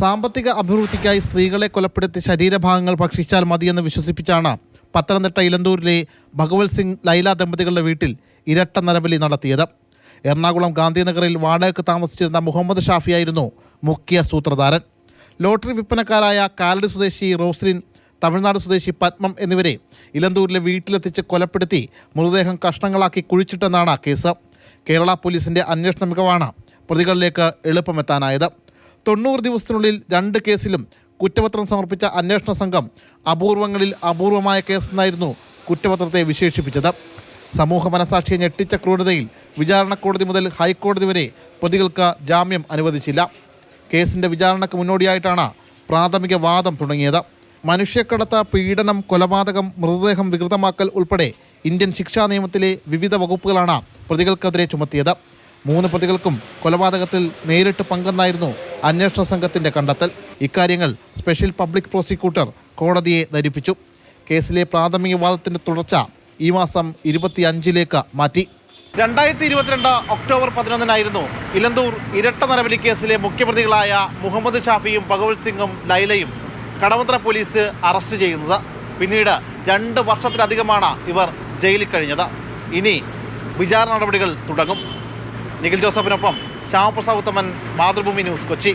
സാമ്പത്തിക അഭിവൃദ്ധിക്കായി സ്ത്രീകളെ കൊലപ്പെടുത്തി ശരീരഭാഗങ്ങൾ ഭക്ഷിച്ചാൽ മതിയെന്ന് വിശ്വസിപ്പിച്ചാണ് പത്തനംതിട്ട ഇലന്തൂരിലെ ഭഗവത് സിംഗ് ലൈല ദമ്പതികളുടെ വീട്ടിൽ ഇരട്ട നരബലി നടത്തിയത്. എറണാകുളം ഗാന്ധിനഗറിൽ വാടകയ്ക്ക് താമസിച്ചിരുന്ന മുഹമ്മദ് ഷാഫിയായിരുന്നു മുഖ്യ സൂത്രധാരൻ. ലോട്ടറി വിൽപ്പനക്കാരായ കാലടി സ്വദേശി റോസ്ലിൻ തമിഴ്നാട് സ്വദേശി പത്മം എന്നിവരെ ഇലന്തൂരിലെ വീട്ടിലെത്തിച്ച് കൊലപ്പെടുത്തി മൃതദേഹം കഷ്ണങ്ങളാക്കി കുഴിച്ചിട്ടെന്നാണ് കേസ്. കേരള പോലീസിന്റെ അന്വേഷണ മികവാണ് പ്രതികളിലേക്ക് എളുപ്പമെത്താനായത്. തൊണ്ണൂറ് ദിവസത്തിനുള്ളിൽ രണ്ട് കേസിലും കുറ്റപത്രം സമർപ്പിച്ച അന്വേഷണ സംഘം അപൂർവങ്ങളിൽ അപൂർവമായ കേസെന്നായിരുന്നു കുറ്റപത്രത്തെ വിശേഷിപ്പിച്ചത്. സമൂഹ മനസാക്ഷിയെ ഞെട്ടിച്ച ക്രൂരതയിൽ വിചാരണ കോടതി മുതൽ ഹൈക്കോടതി വരെ പ്രതികൾക്ക് ജാമ്യം അനുവദിച്ചില്ല. കേസിന്റെ വിചാരണയ്ക്ക് മുന്നോടിയായിട്ടാണ് പ്രാഥമിക വാദം തുടങ്ങിയത്. മനുഷ്യക്കടത്ത് പീഡനം കൊലപാതകം മൃതദേഹം വികൃതമാക്കൽ ഉൾപ്പെടെ ഇന്ത്യൻ ശിക്ഷാ നിയമത്തിലെ വിവിധ വകുപ്പുകളാണ് പ്രതികൾക്കെതിരെ ചുമത്തിയത്. മൂന്ന് പ്രതികൾക്കും കൊലപാതകത്തിൽ നേരിട്ട് പങ്കെന്നായിരുന്നു അന്വേഷണ സംഘത്തിന്റെ കണ്ടെത്തൽ. ഇക്കാര്യങ്ങൾ സ്പെഷ്യൽ പബ്ലിക് പ്രോസിക്യൂട്ടർ കോടതിയെ ധരിപ്പിച്ചു. കേസിലെ പ്രാഥമിക വാദത്തിന്റെ തുടർച്ച ഈ മാസം ഇരുപത്തിയഞ്ചിലേക്ക് മാറ്റി. രണ്ടായിരത്തി ഇരുപത്തിരണ്ട് ഒക്ടോബർ പതിനൊന്നിനായിരുന്നു ഇലന്തൂർ ഇരട്ട നരബലി കേസിലെ മുഖ്യപ്രതികളായ മുഹമ്മദ് ഷാഫിയും ഭഗവത് സിംഗും ലൈലയും കടവന്ത്ര പോലീസ് അറസ്റ്റ് ചെയ്യുന്നത്. പിന്നീട് രണ്ട് വർഷത്തിലധികമാണ് ഇവർ ജയിലിൽ കഴിഞ്ഞത്. ഇനി വിചാരണ നടപടികൾ തുടങ്ങും. നിഖിൽ ജോസഫിനൊപ്പം ശ്യാമപ്രസാദ് ഉത്തമൻ മാതൃഭൂമി ന്യൂസ് കൊച്ചി.